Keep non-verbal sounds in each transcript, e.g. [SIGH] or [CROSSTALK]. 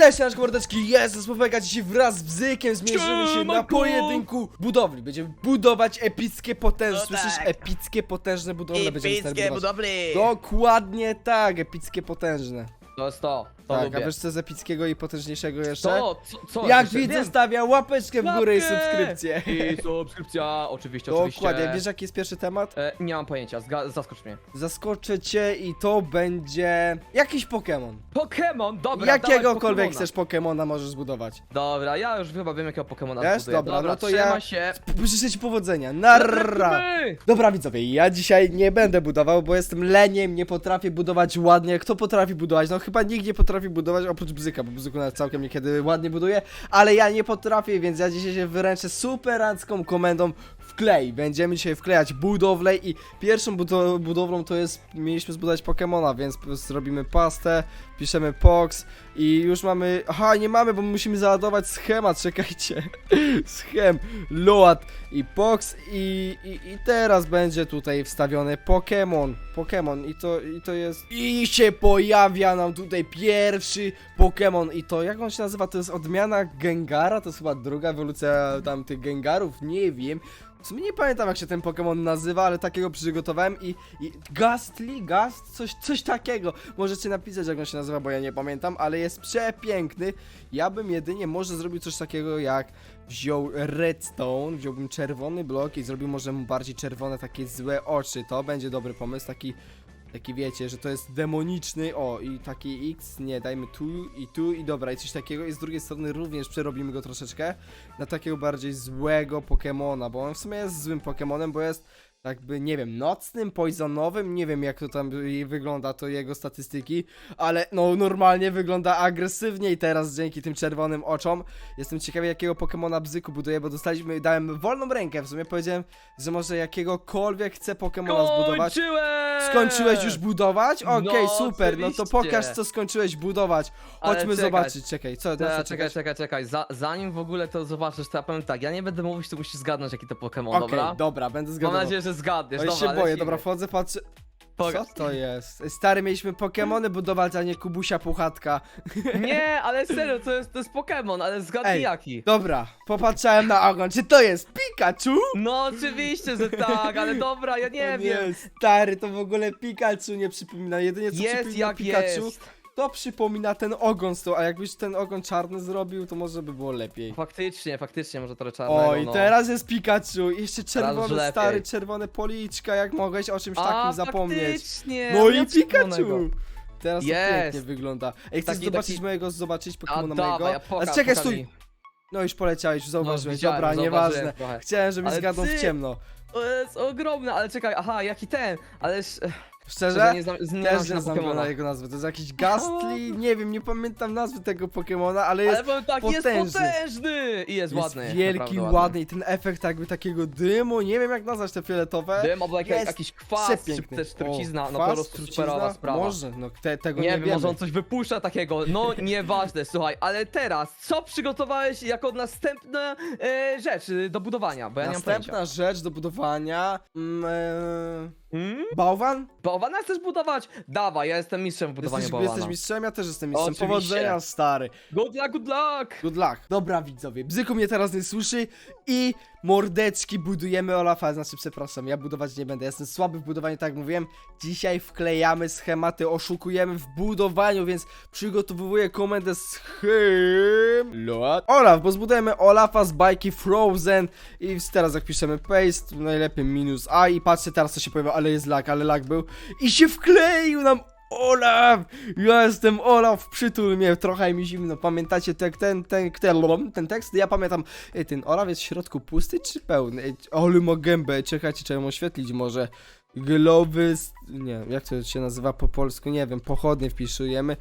Cześć, nasz mordeczki, jest Spoweka dzisiaj wraz z Bzykiem zmierzymy się na Siemanko! pojedynku budowli. Będziemy budować epickie, potężne, No słyszysz? tak. Epickie, potężne budowle będziemy stary Epickie budować. budowli! Dokładnie tak, epickie, potężne. To jest to, to tak, lubię. a wiesz co jest epickiego i potężniejszego jeszcze? To, co, co Jak jeszcze? widz Wiem. zostawia łapeczkę w górę i Łapkę! subskrypcję. I subskrypcja, oczywiście, oczywiście. Dokładnie, wiesz jaki jest pierwszy temat? E, nie mam pojęcia, zga- zaskocz mnie. Zaskoczę cię i to będzie jakiś Pokémon. Pokémon, dobra, Jakiegokolwiek dawaj chcesz Pokémona możesz zbudować. Dobra, ja już chyba wiem jakiego Pokemona Wiesz? zbuduję. Dobra, no to ja- się. Życzę ci powodzenia. Narra! Lecimy! Dobra widzowie, ja dzisiaj nie będę budował, bo jestem leniem, nie potrafię budować ładnie. Kto potrafi budować? No chyba nikt nie potrafi budować oprócz Bzyka, bo Bzyku nawet całkiem niekiedy ładnie buduje, ale ja nie potrafię, więc ja dzisiaj się wyręczę superancką komendą wklej. Będziemy dzisiaj wklejać budowlę i pierwszą budo budowlą to jest, mieliśmy zbudować Pokemona, więc zrobimy pastę, piszemy POX i już mamy, aha nie mamy, bo musimy załadować schemat, [LAUGHS] czekajcie, schem, load i POX i, i, i teraz będzie tutaj wstawiony Pokémon, Pokémon i to, i to jest, i się pojawia nam tutaj pierwszy Pokémon i to, jak on się nazywa, to jest odmiana Gengara, to jest chyba druga ewolucja tam tych Gengarów, nie wiem, w sumie nie pamiętam jak się ten Pokémon nazywa, ale takiego przygotowałem i, i Gastly, Gast, coś, coś takiego. Możecie napisać jak on się nazywa, bo ja nie pamiętam, ale jest przepiękny. Ja bym jedynie może zrobił coś takiego jak wziął redstone, wziąłbym czerwony blok i zrobił może mu bardziej czerwone takie złe oczy. To będzie dobry pomysł, taki Taki wiecie, że to jest demoniczny, o i taki X, nie, dajmy tu i tu i dobra, i coś takiego i z drugiej strony również przerobimy go troszeczkę na takiego bardziej złego Pokemona, bo on w sumie jest złym Pokemonem, bo jest jakby, nie wiem, nocnym, poisonowym, nie wiem jak to tam wygląda, to jego statystyki, ale no normalnie wygląda agresywniej teraz dzięki tym czerwonym oczom. Jestem ciekawy jakiego Pokemona Bzyku buduje, bo dostaliśmy, dałem wolną rękę, w sumie powiedziałem, że może jakiegokolwiek chce Pokemona zbudować. Skończyłeś już budować? Okej, No, super, no to oczywiście. pokaż co skończyłeś budować. Ale Chodźmy czekaj. zobaczyć, czekaj, co, na co Czekaj, czekać? czekaj, czekaj, czekaj. Za, zanim w ogóle to zobaczysz, to ja powiem tak, ja nie będę mówić, to musisz zgadnąć jaki to Pokémon, Okej, dobra? dobra, będę Mam zgadywał. nadzieję, że zgadniesz, Oj, dobra, się boję, lecimy. dobra, wchodzę, patrzę. Co Pokaż. to jest? Stary, mieliśmy Pokemony budować, a nie Kubusia Puchatka. [LAUGHS] Nie, ale serio, to jest, to jest Pokémon, ale zgadnij Ej. jaki. Dobra, popatrzałem na ogon, czy to jest Pikachu? No oczywiście, że tak, ale dobra, ja nie O wiem. stary, to w ogóle Pikachu nie przypomina, jedynie co Jest przypomina jak Pikachu, jest. To przypomina ten ogon z tą, a jakbyś ten ogon czarny zrobił, to może by było lepiej. Faktycznie, faktycznie, może trochę czarnego, Oj, no. teraz jest Pikachu, jeszcze czerwony, lepiej. stary, czerwone policzka, jak mogłeś o czymś A, takim zapomnieć. faktycznie, No i miałem Pikachu! Teraz to Jest. pięknie wygląda. Ej, chcesz Taki- zobaczyć taki- mojego, zobaczyć A Pokemona mojego? dawaj, a A pokaż, czekaj, pokaż stój! mi. No już poleciałeś, już zauważyłeś, widziałem, dobra, zauważyłem nieważne. trochę. Chciałem, żebyś Ale zgadnął w ty- ciemno. To jest ogromne, ale czekaj, aha, jaki ten, ależ... Szczerze? nie znam, nie znam Też nie na znam Pokemona. jego nazwę. To jest jakiś Gastly, [LAUGHS] nie wiem, nie pamiętam nazwy tego Pokemona, ale jest, Ale powiem tak, potężny. jest potężny! I jest, jest ładny. wielki, naprawdę ładny i ten efekt jakby takiego dymu, nie wiem jak nazwać te fioletowe. Dym, albo jak, Jest jakiś kwas, czy Przepiękny. też trucizna, O, no po kwas, prostu trucizna? superowa sprawa. Może, no te, tego Nie, nie, wiem, wiemy. może on coś wypuszcza takiego, no [LAUGHS] nieważne, słuchaj, ale teraz, co przygotowałeś jako następna e, rzecz do budowania, bo ja nie mam Następna pojęcia. rzecz do budowania. Mm, e, Hmm? bałwan? Bałwana chcesz budować? Dawaj, ja jestem mistrzem w budowaniu Jesteś, bałwana. jesteś mistrzem, ja też jestem mistrzem. Oczywiście. Powodzenia, stary. Good luck, good luck! Good luck. Dobra, widzowie, Bzyku mnie teraz nie słyszy i mordeczki budujemy Olafa, znaczy przepraszam, ja budować nie będę, jestem słaby w budowaniu, tak jak mówiłem. Dzisiaj wklejamy schematy, oszukujemy w budowaniu, więc przygotowuję komendę schem... Load. Olaf, bo zbudujemy Olafa z bajki Frozen. I teraz jak piszemy paste, najlepiej minus a. I patrzcie teraz co się pojawia, ale jest lag, ale lag był. I się wkleił nam Olaf! Ja jestem Olaf, przytul mnie, trochę mi zimno. Pamiętacie ten, ten, ten, ten, ten tekst? Ja pamiętam. Ej, ten Olaf jest w środku pusty czy pełny? Ej, ale ma gębę, czekajcie, trzeba ją oświetlić może. Glowy, nie jak to się nazywa po polsku, nie wiem, pochodnie wpisujemy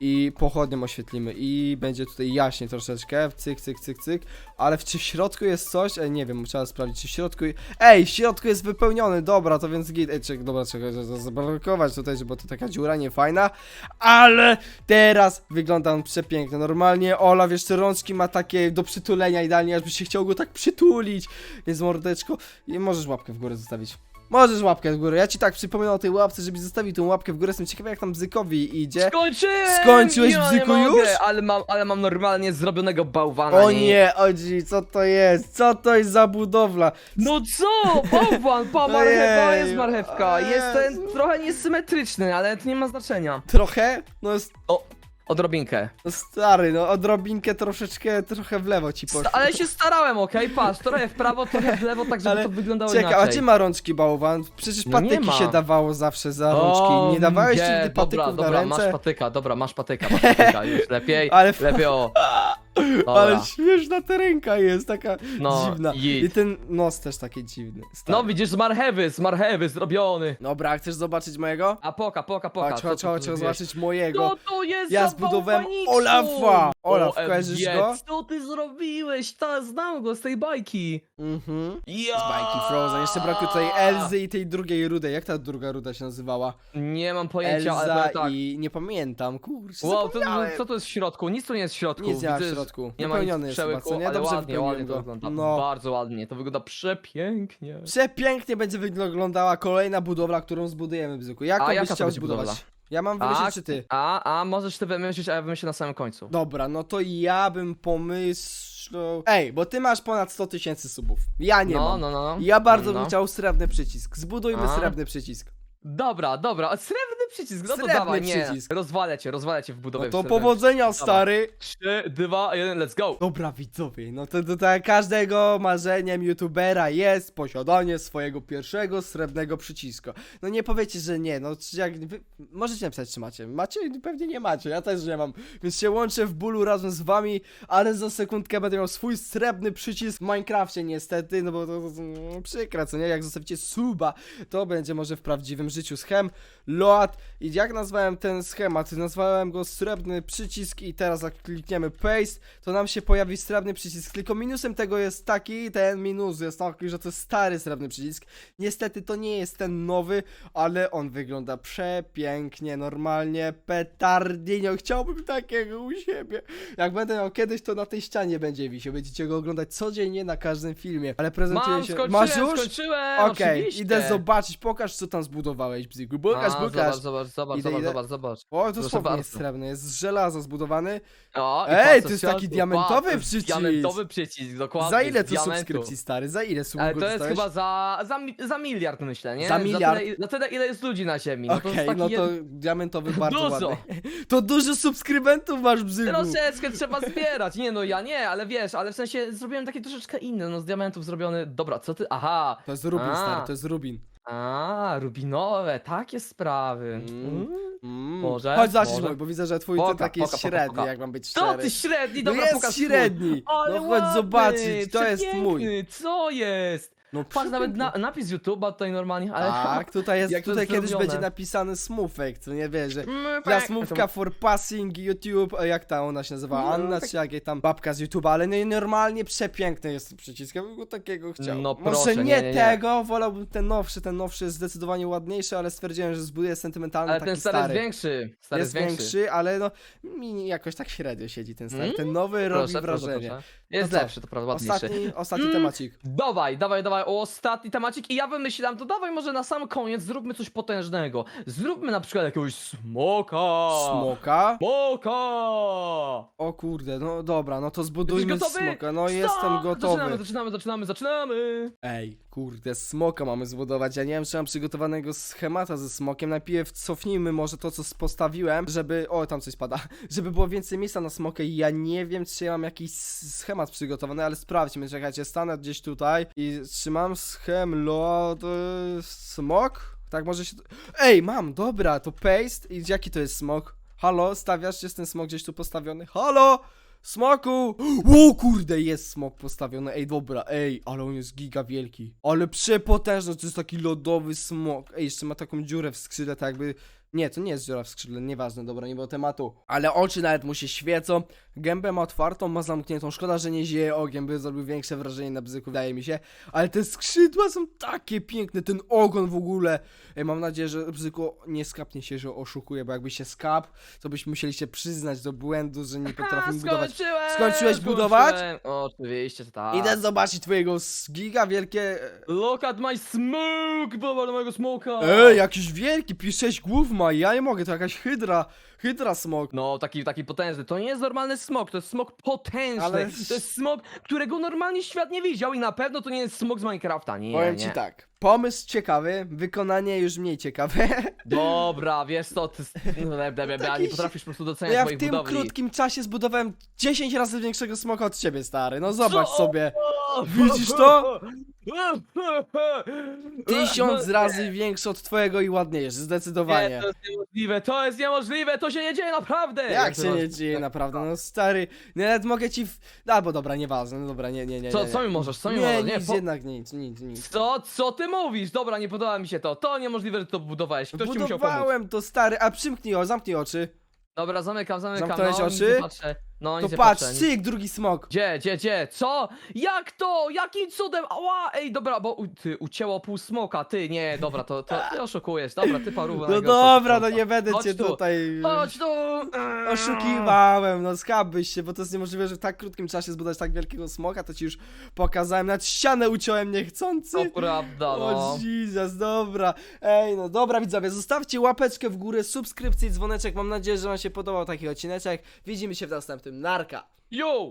i pochodnią oświetlimy. I będzie tutaj jaśnie troszeczkę, cyk, cyk, cyk, cyk, ale czy w środku jest coś? Ej, nie wiem, trzeba sprawdzić, czy w środku, ej, w środku jest wypełniony, dobra, to więc git, ej, czek, dobra, że zablokować tutaj, bo to taka dziura niefajna, ale teraz wygląda on przepięknie, normalnie Olaf jeszcze rączki ma takie do przytulenia idealnie, ażby się chciał go tak przytulić, więc mordeczko, i możesz łapkę w górę zostawić. Możesz łapkę w górę. Ja ci tak przypominam o tej łapce, żebyś zostawił tą łapkę w górę. Jestem ciekawy, jak tam Bzykowi idzie. Skończyłem! Skończyłeś, ja nie Bzyku, mogę, już? Ale mam, ale mam normalnie zrobionego bałwana. O nie, Odzi, co to jest? Co to jest za budowla? No co? Bałwan, pa, [LAUGHS] marchewka, Ojej. jest marchewka. Jest ten trochę niesymetryczny, ale to nie ma znaczenia. Trochę? No, s- O, odrobinkę. no stary, no odrobinkę troszeczkę, trochę w lewo ci poszło. Ale się starałem, okej? [LAUGHS] Patrz, trochę w prawo, trochę w lewo, tak żeby Ale to wyglądało Czekaj, a inaczej. gdzie ma rączki bałwan? Przecież No nie patyki ma. się dawało zawsze za rączki. Nie dawałeś nigdy patyków dobra, na dobra, ręce? masz patyka, dobra, masz patyka, masz patyka, [LAUGHS] już lepiej, Ale- lepiej o. [LAUGHS] Dobra. Ale śmieszna ta ręka jest, taka No, dziwna. git. I ten nos też taki dziwny. Stary. No widzisz, z marchewy, z marchewy zrobiony. Dobra, chcesz zobaczyć mojego? A poka, poka, poka. Chodź, co chodź, chodź, tu chodź zrobiłeś? zobaczyć mojego. Co to jest Ja za zbudowałem bałwaniksu? Olafa. Olaf, OMG, kojarzysz go? Co ty zrobiłeś? Ta, znam go z tej bajki. Mhm. Ja. Z bajki Frozen. Jeszcze brakuje tutaj Elzy i tej drugiej rudej. Jak ta druga ruda się nazywała? Nie mam pojęcia, ale Elza powiem tak. i nie pamiętam, kurczę, Wow, to, zapomniałem. co to jest w środku? Nic tu nie jest w środku. Nic nie ma w Widzę, środku. Nie ma Wypełniony nic jest w chyba, przełyku, co nie? ale Dobrze ładnie, wypełniłem ładnie to go. wygląda. No. Bardzo ładnie, to wygląda przepięknie. Przepięknie będzie wyglądała kolejna budowla, którą zbudujemy, Bzyku. Jaką A byś jaka to chciał będzie zbudować? budowla? Ja mam wymyślić, czy ty? A, a możesz ty wymyślić, a ja wymyślę na samym końcu. Dobra, no to ja bym pomyślał... Ej, bo ty masz ponad 100 tysięcy subów. Ja nie no, mam. no, no, no. Ja bardzo no. bym chciał srebrny przycisk. Zbudujmy A? srebrny przycisk. Dobra, dobra, srebrny przycisk, no to Srebrny dawaj, nie. przycisk. Rozwalę cię, rozwalę cię w budowie. No to powodzenia, stary! Trzy, dwa, jeden, let's go! Dobra, widzowie, no to tutaj każdego marzeniem youtubera jest posiadanie swojego pierwszego srebrnego przycisku. No nie powiecie, że nie, no czy jak wy, możecie napisać, czy macie. Macie? Pewnie nie macie, ja też nie mam. Więc się łączę w bólu razem z wami, ale za sekundkę będę miał swój srebrny przycisk w Minecrafcie niestety, no bo to, to, to mm, przykre, co nie? Jak zostawicie suba, to będzie może w prawdziwym życiu schem, load i jak nazwałem ten schemat? Nazwałem go srebrny przycisk i teraz jak klikniemy paste, to nam się pojawi srebrny przycisk, tylko minusem tego jest taki, ten minus jest taki, że to jest stary srebrny przycisk. Niestety to nie jest ten nowy, ale on wygląda przepięknie, normalnie, petardinio, chciałbym takiego u siebie. Jak będę miał kiedyś, to na tej ścianie będzie wisiał, będziecie go oglądać codziennie na każdym filmie, ale prezentuję Mam, się... skończyłem, Masz już? skończyłem, Okej, oczywiście. idę zobaczyć, pokaż co tam zbudowałeś, Bzyku, pokaż, A, pokaż. Zobacz, zobacz, zobacz, Idę, zobacz, idę. zobacz, zobacz. O, to słownie jest bardzo. srebrny, jest z żelaza zbudowany. O, i Ej, patrz, to jest taki diamentowy patrz, to jest przycisk. Diamentowy przycisk, dokładnie. Za ile z to diamentu. subskrypcji, stary? Za ile Ale to jest chyba za, za, mi- za miliard myślę, nie? Za miliard? Za tyle, za tyle ile jest ludzi na ziemi. No to Okej, jest taki no to jed... diamentowy [LAUGHS] bardzo Dużo. ładny. To dużo subskrybentów masz, Bzyku. Troszeczkę trzeba zbierać. Nie no, ja nie, ale wiesz, ale w sensie zrobiłem taki troszeczkę inny, no z diamentów zrobiony. Dobra, co ty? Aha. To jest Rubin, A. stary, to jest Rubin. A, rubinowe, takie sprawy. Mm. Mm. Mm. Może, Chodź zobaczyć może. mój, bo widzę, że twój Poka, ten taki poka, jest poka, średni, poka. jak mam być Co szczery. ty średni? No Dobra, jest pokaż swój. średni. Ale No chodź ładny, zobaczyć, to jest mój. przepiękny, Co jest? No Patrz, nawet na, napis YouTube'a tutaj normalnie, ale... Tak, [LAUGHS] tutaj jest, Jak to tutaj jest kiedyś zrobione. będzie napisany smówek, co nie wiesz, że Mm, Jasmówka for passing YouTube, a jak ta ona się nazywa? No, Anna, tak- czy jakiej tam babka z YouTube'a, ale no i normalnie przepiękny jest przycisk, ja bym go takiego chciał. No Może proszę, nie, nie, nie, nie. tego, wolałbym ten nowszy, ten nowszy jest zdecydowanie ładniejszy, ale stwierdziłem, że zbuduję sentymentalny Ale taki ten stary, jest większy. Stary jest większy. ale no mi jakoś tak średnio siedzi ten stary. Mm? Ten nowy robi Proszę, proszę, wrażenie. proszę. Jest Dobrze. lepszy, to prawda, ładniejszy. Ostatni, ostatni Mm. temacik. Dawaj, dawaj, dawaj, ostatni temacik i ja wymyślam, to dawaj może na sam koniec zróbmy coś potężnego. Zróbmy na przykład jakiegoś smoka. Smoka. Smoka! O kurde, no dobra, no to zbudujmy Jesteś gotowy? smoka. No Stop! jestem gotowy. Zaczynamy, zaczynamy, zaczynamy, zaczynamy! Ej, kurde, smoka mamy zbudować. Ja nie wiem, czy mam przygotowanego schemata ze smokiem. Najpierw cofnijmy może to, co postawiłem, żeby. O, tam coś spada. [LAUGHS] Żeby było więcej miejsca na smokę. I ja nie wiem, czy ja mam jakiś s- schemat przygotowany, ale sprawdźmy. Czekajcie, stanę gdzieś tutaj i czy mam schem load y, smok? Tak, może się. Ej, mam, dobra, to paste. I jaki to jest smok? Halo, stawiasz? Jest ten smok gdzieś tu postawiony? Halo! Smoku! O kurde, jest smok postawiony. Ej, dobra, ej, ale on jest giga wielki. Ale przepotężny, to jest taki lodowy smok. Ej, jeszcze ma taką dziurę w skrzydle, tak jakby Nie, to nie jest dziura w skrzydle, nieważne, dobra, nie było tematu. Ale oczy nawet mu się świecą, gębę ma otwartą, ma zamkniętą. Szkoda, że nie zieje ogień, by zrobił większe wrażenie na bzyku, wydaje mi się. Ale te skrzydła są takie piękne, ten ogon w ogóle. Ej, mam nadzieję, że bzyku nie skapnie się, że oszukuje, bo jakby się skap, to byśmy musieli się przyznać do błędu, że nie potrafimy budować. Skończyłeś budować? Oczywiście, że tak. Idę zobaczyć twojego s- giga wielkie... Look at my smoke! Budowa do mojego smoka! Ej, jakiś wielki, pi- sześć głów ma, ja nie mogę, to jakaś hydra, hydra smok. No, taki, taki potężny. To nie jest normalny smok, to jest smok potężny. Ale- To jest smok, którego normalnie świat nie widział i na pewno to nie jest smok z Minecrafta. Nie, Powiem nie. ci tak, pomysł ciekawy, wykonanie już mniej ciekawe. [LAUGHS] Dobra, wiesz co, ty no, be, be, be, Taki nie potrafisz po prostu doceniać Ja w moich tym budowli. krótkim czasie zbudowałem 10 razy większego smoka od ciebie, stary. No zobacz Co? sobie. [LAUGHS] Widzisz to? No Tysiąc razy większy od twojego i ładniejszy, Nie, zdecydowanie. to jest niemożliwe, to jest niemożliwe, to się nie dzieje naprawdę! Jak się nie dzieje, naprawdę, no stary. Nawet mogę ci w... Albo dobra, nieważne, no dobra, nie, nie, nie. Co, nie, co nie. mi możesz, co mi Nie, możesz? nic, po- jednak nic, nic, nic. Co, co ty mówisz? Dobra, nie podoba mi się to. To niemożliwe, że to budowałeś. Ktoś ci musiał pomóc. Budowałem to, stary, a przymknij o, zamknij oczy. Dobra, zamykam, zamykam. Zamknąłeś no, oczy? nie patrzę. No, To patrz, cyk, drugi smok. Gdzie, gdzie, gdzie? Co? Jak to? Jakim cudem? Ała! Ej, dobra, bo u, ty ucięło pół smoka, ty, nie, dobra, to, to ty oszukujesz, dobra, ty paruwa No najgorsza dobra, no nie będę Chodź cię tu. tutaj... Chodź tu! [LAUGHS] Oszukiwałem, no skapbyś się, bo to jest niemożliwe, że w tak krótkim czasie zbudować tak wielkiego smoka, to ci już pokazałem, nawet ścianę uciąłem niechcący. To prawda, O no. Jesus, dobra. Ej, no dobra widzowie, zostawcie łapeczkę w górę, subskrypcję i dzwoneczek. Mam nadzieję, że wam się podobał taki odcineczek. Widzimy się w następnym. Narka. Yo!